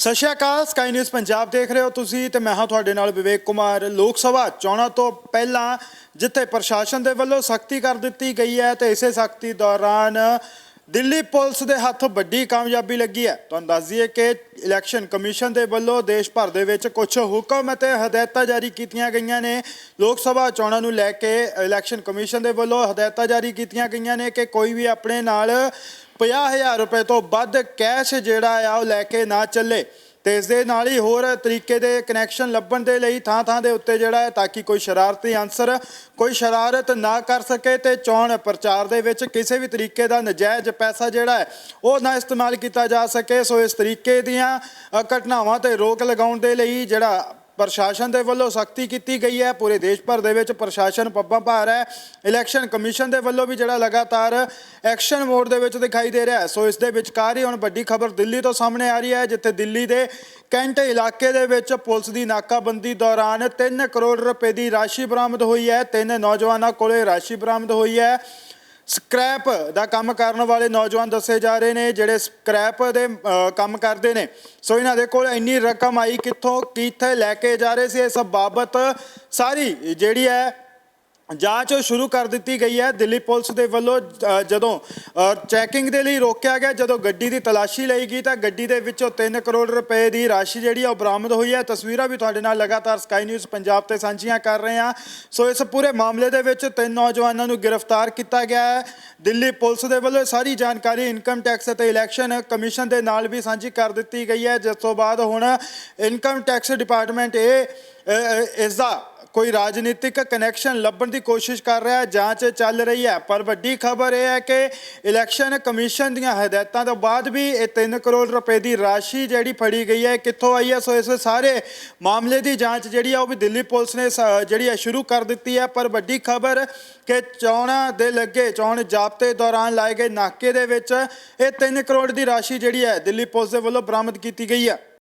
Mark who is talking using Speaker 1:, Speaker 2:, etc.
Speaker 1: ਸਤਿ ਸ਼੍ਰੀ ਅਕਾਲ ਸਕਾਈ ਨਿਊਜ਼ ਪੰਜਾਬ ਦੇਖ ਰਹੇ ਹੋ ਤੁਸੀਂ ਤੇ ਮੈਂ ਹਾਂ ਤੁਹਾਡੇ ਨਾਲ ਵਿਵੇਕ ਕੁਮਾਰ। ਲੋਕ ਸਭਾ ਚੋਣਾਂ ਤੋਂ ਪਹਿਲਾਂ ਜਿੱਥੇ ਪ੍ਰਸ਼ਾਸਨ ਦੇ ਵੱਲੋਂ ਸਖਤੀ ਕਰ ਦਿੱਤੀ ਗਈ ਹੈ ਤੇ ਇਸੇ ਸਖਤੀ ਦੌਰਾਨ ਦਿੱਲੀ ਪੁਲਿਸ ਦੇ ਹੱਥ ਵੱਡੀ ਕਾਮਯਾਬੀ ਲੱਗੀ ਹੈ। ਤੁਹਾਨੂੰ ਦੱਸ ਦਈਏ ਕਿ ਇਲੈਕਸ਼ਨ ਕਮਿਸ਼ਨ ਦੇ ਵੱਲੋਂ ਦੇਸ਼ ਭਰ ਦੇ ਵਿੱਚ ਕੁਝ ਹੁਕਮ ਅਤੇ ਹਦਾਇਤਾਂ ਜਾਰੀ ਕੀਤੀਆਂ ਗਈਆਂ ਨੇ। ਲੋਕ ਸਭਾ ਚੋਣਾਂ ਨੂੰ ਲੈ ਕੇ ਇਲੈਕਸ਼ਨ ਕਮਿਸ਼ਨ ਦੇ ਵੱਲੋਂ ਹਦਾਇਤਾਂ ਜਾਰੀ ਕੀਤੀਆਂ ਗਈਆਂ ਨੇ ਕਿ ਕੋਈ ਵੀ ਆਪਣੇ ਨਾਲ 50000 ਰੁਪਏ ਤੋਂ ਵੱਧ ਕੈਸ਼ ਜਿਹੜਾ ਆ ਉਹ ਲੈ ਕੇ ਨਾ ਚੱਲੇ। ਤੇ ਇਸ ਦੇ ਨਾਲ ਹੀ ਹੋਰ ਤਰੀਕੇ ਦੇ ਕਨੈਕਸ਼ਨ ਲੱਭਣ ਦੇ ਲਈ ਥਾਂ ਥਾਂ ਦੇ ਉੱਤੇ ਜਿਹੜਾ ਹੈ, ਤਾਂ ਕਿ ਕੋਈ ਸ਼ਰਾਰਤੀ ਅਨਸਰ ਕੋਈ ਸ਼ਰਾਰਤ ਨਾ ਕਰ ਸਕੇ ਤੇ ਚੋਣ ਪ੍ਰਚਾਰ ਦੇ ਵਿੱਚ ਕਿਸੇ ਵੀ ਤਰੀਕੇ ਦਾ ਨਜਾਇਜ਼ ਪੈਸਾ ਜਿਹੜਾ ਹੈ, ਉਹ ਨਾ ਇਸਤੇਮਾਲ ਕੀਤਾ ਜਾ ਸਕੇ। ਸੋ ਇਸ ਤਰੀਕੇ ਦੀਆਂ ਘਟਨਾਵਾਂ ਤੇ ਰੋਕ ਲਗਾਉਣ ਦੇ ਲਈ ਜਿਹੜਾ ਪ੍ਰਸ਼ਾਸਨ ਦੇ ਵੱਲੋਂ ਸਖਤੀ ਕੀਤੀ ਗਈ ਹੈ। ਪੂਰੇ ਦੇਸ਼ ਭਰ ਦੇ ਵਿੱਚ ਪ੍ਰਸ਼ਾਸਨ ਪੱਬਾਂ ਭਾਰ ਹੈ। ਇਲੈਕਸ਼ਨ ਕਮਿਸ਼ਨ ਦੇ ਵੱਲੋਂ ਵੀ ਜਿਹੜਾ ਲਗਾਤਾਰ ਐਕਸ਼ਨ ਮੋਡ ਦੇ ਵਿੱਚ ਦਿਖਾਈ ਦੇ ਰਿਹਾ ਹੈ। ਸੋ ਇਸ ਦੇ ਵਿਚਕਾਰ ਹੀ ਹੁਣ ਵੱਡੀ ਖਬਰ ਦਿੱਲੀ ਤੋਂ ਸਾਹਮਣੇ ਆ ਰਹੀ ਹੈ, ਜਿੱਥੇ ਦਿੱਲੀ ਦੇ ਕੈਂਟ ਇਲਾਕੇ ਦੇ ਵਿੱਚ ਪੁਲਿਸ ਦੀ ਨਾਕਾਬੰਦੀ ਦੌਰਾਨ 3 ਕਰੋੜ ਰੁਪਏ ਦੀ ਰਾਸ਼ੀ ਬਰਾਮਦ ਹੋਈ ਹੈ। ਤਿੰਨ ਨੌਜਵਾਨਾਂ ਕੋਲੇ ਰਾਸ਼ੀ ਬਰਾਮਦ ਹੋਈ ਹੈ। ਸਕ੍ਰੈਪ ਦਾ ਕੰਮ ਕਰਨ ਵਾਲੇ ਨੌਜਵਾਨ ਦੱਸੇ ਜਾ ਰਹੇ ਨੇ, ਜਿਹੜੇ ਸਕ੍ਰੈਪ ਦੇ ਕੰਮ ਕਰਦੇ ਨੇ। ਸੋ ਇਹਨਾਂ ਦੇ ਕੋਲ ਇੰਨੀ ਰਕਮ ਆਈ ਕਿੱਥੋਂ, ਕਿੱਥੇ ਲੈ ਕੇ ਜਾ ਰਹੇ ਸੀ ਇਸ ਬਾਬਤ ਸਾਰੀ ਜਿਹੜੀ ਹੈ ਜਾਂਚ ਸ਼ੁਰੂ ਕਰ ਦਿੱਤੀ ਗਈ ਹੈ। ਦਿੱਲੀ ਪੁਲਿਸ ਦੇ ਵੱਲੋਂ ਅ, ਜਦੋਂ ਚੈਕਿੰਗ ਦੇ ਲਈ ਰੋਕਿਆ ਗਿਆ ਜਦੋਂ ਗੱਡੀ ਦੀ ਤਲਾਸ਼ੀ ਲਈ ਗਈ ਤਾਂ ਗੱਡੀ ਦੇ ਵਿੱਚੋਂ 3 ਕਰੋੜ ਰੁਪਏ ਦੀ ਰਾਸ਼ੀ ਜਿਹੜੀ ਆ ਉਹ ਬਰਾਮਦ ਹੋਈ ਹੈ। ਤਸਵੀਰਾਂ ਵੀ ਤੁਹਾਡੇ ਨਾਲ ਲਗਾਤਾਰ ਸਕਾਈ ਨਿਊਜ਼ ਪੰਜਾਬ ਤੇ ਸਾਂਝੀਆਂ ਕਰ ਰਹੇ ਹਾਂ। ਸੋ ਇਸ ਪੂਰੇ ਮਾਮਲੇ ਦੇ ਵਿੱਚ ਤਿੰਨ ਨੌਜਵਾਨਾਂ ਨੂੰ ਗ੍ਰਿਫਤਾਰ ਕੀਤਾ ਗਿਆ ਹੈ। ਦਿੱਲੀ ਪੁਲਿਸ ਦੇ ਵੱਲੋਂ ਇਹ ਸਾਰੀ ਜਾਣਕਾਰੀ ਇਨਕਮ ਟੈਕਸ ਅਤੇ ਇਲੈਕਸ਼ਨ ਕਮਿਸ਼ਨ ਦੇ ਨਾਲ ਵੀ ਸਾਂਝੀ ਕਰ ਦਿੱਤੀ ਗਈ ਹੈ। ਜਿਸ ਤੋਂ ਬਾਅਦ ਹੁਣ ਇਨਕਮ ਟੈਕਸ ਡਿਪਾਰਟਮੈਂਟ ਇਹ ਅ, ਅ, ਇਸ ਦਾ ਕੋਈ ਰਾਜਨੀਤਿਕ ਕਨੈਕਸ਼ਨ ਲੱਭਣ ਦੀ ਕੋਸ਼ਿਸ਼ ਕਰ ਰਿਹਾ ਹੈ, ਜਾਂਚ ਚੱਲ ਰਹੀ ਹੈ, ਪਰ ਵੱਡੀ ਖਬਰ ਇਹ ਹੈ ਕਿ ਇਲੈਕਸ਼ਨ ਕਮਿਸ਼ਨ ਦੀਆਂ ਹਦਾਇਤਾਂ ਤੋਂ ਬਾਅਦ ਵੀ ਇਹ 3 ਕਰੋੜ ਰੁਪਏ ਦੀ ਰਾਸ਼ੀ ਜਿਹੜੀ ਫੜੀ ਗਈ ਹੈ, ਇਹ ਕਿੱਥੋਂ ਆਈ ਹੈ? ਸੋ ਇਸ ਸਾਰੇ ਮਾਮਲੇ ਦੀ ਜਾਂਚ ਜਿਹੜੀ ਆ ਉਹ ਵੀ ਦਿੱਲੀ ਪੁਲਿਸ ਨੇ ਸ- ਜਿਹੜੀ ਹੈ, ਸ਼ੁਰੂ ਕਰ ਦਿੱਤੀ ਹੈ, ਪਰ ਵੱਡੀ ਖਬਰ ਕਿ ਚੋਣਾਂ ਦੇ ਲੱਗੇ, ਚੋਣ ਜਾਬਤੇ ਦੌਰਾਨ ਲਾਏ ਗਏ ਨਾਕੇ ਦੇ ਵਿੱਚ ਇਹ 3 ਕਰੋੜ ਦੀ ਰਾਸ਼ੀ ਜਿਹੜੀ ਹੈ ਦਿੱਲੀ ਪੁਲਿਸ ਦੇ ਵੱਲੋਂ ਬਰਾਮਦ ਕੀਤੀ ਗਈ ਹੈ।